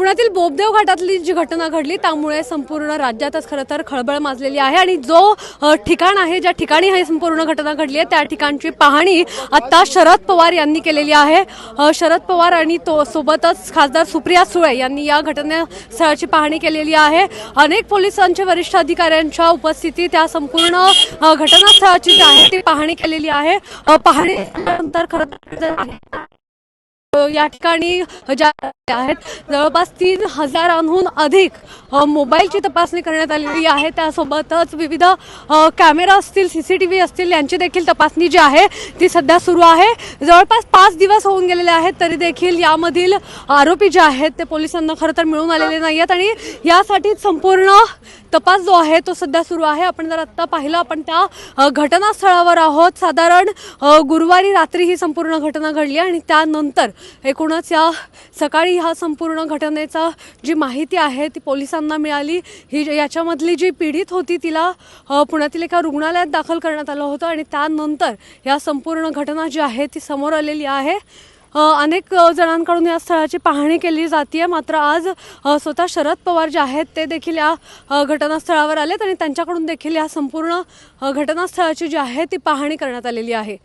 पुण्यातील बोबदेव घाटातली जी घटना घडली त्यामुळे संपूर्ण राज्यातच खरं तर खळबळ माजलेली आहे आणि जो ठिकाण आहे ज्या ठिकाणी ही संपूर्ण घटना घडली आहे त्या ठिकाणची पाहणी आता शरद पवार यांनी केलेली आहे. शरद पवार आणि तो सोबतच खासदार सुप्रिया सुळे यांनी या घटनास्थळाची पाहणी केलेली आहे. अनेक पोलिसांच्या वरिष्ठ अधिकाऱ्यांच्या उपस्थितीत या संपूर्ण घटनास्थळाची जी आहे ती पाहणी केलेली आहे. पाहणी नंतर खरं तर या ठिकाणी ज्या आहेत जवळपास तीन हजारांहून अधिक मोबाईलची तपासणी करण्यात आलेली आहे. त्यासोबतच विविध कॅमेरा असतील सी सी टी व्ही असतील यांची देखील तपासणी जी आहे ती सध्या सुरू आहे. जवळपास पाच दिवस होऊन गेलेले आहेत तरी देखील यामधील आरोपी जे आहेत ते पोलिसांना खरं तर मिळून आलेले नाही आहेत आणि यासाठीच संपूर्ण तपास जो आहे तो सध्या सुरू आहे. आपण जर आत्ता पाहिलं आपण त्या घटनास्थळावर आहोत. साधारण गुरुवारी रात्री ही संपूर्ण घटना घडली आणि त्यानंतर एकूणच या? सकाळी ह्या संपूर्ण घटनेचा जी माहिती आहे ती पोलिसांना मिळाली. ही याच्यामधली जी पीडित होती तिला पुण्यातील एका रुग्णालयात दाखल करण्यात आलं होतं आणि त्यानंतर या संपूर्ण घटना जी आहे ती समोर आलेली आहे. अनेक जणांकडून या स्थळाची पाहणी केली जाते मात्र आज स्वतः शरद पवार जे आहेत ते देखील या घटनास्थळावर आलेत आणि त्यांच्याकडून देखील या संपूर्ण घटनास्थळाची जी आहे ती पाहणी करण्यात आलेली आहे.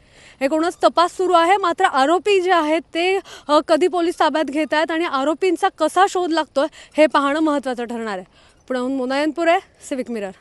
एकूणच तपास सुरू आहे. मात्र आरोपी जे आहेत ते कधी पोलीस ताब्यात घेत आहेत आणि आरोपींचा कसा शोध लागतोय हे पाहणं महत्त्वाचं ठरणार आहे. पुण्याहून मुनायनपूर आहे सिविक मिरर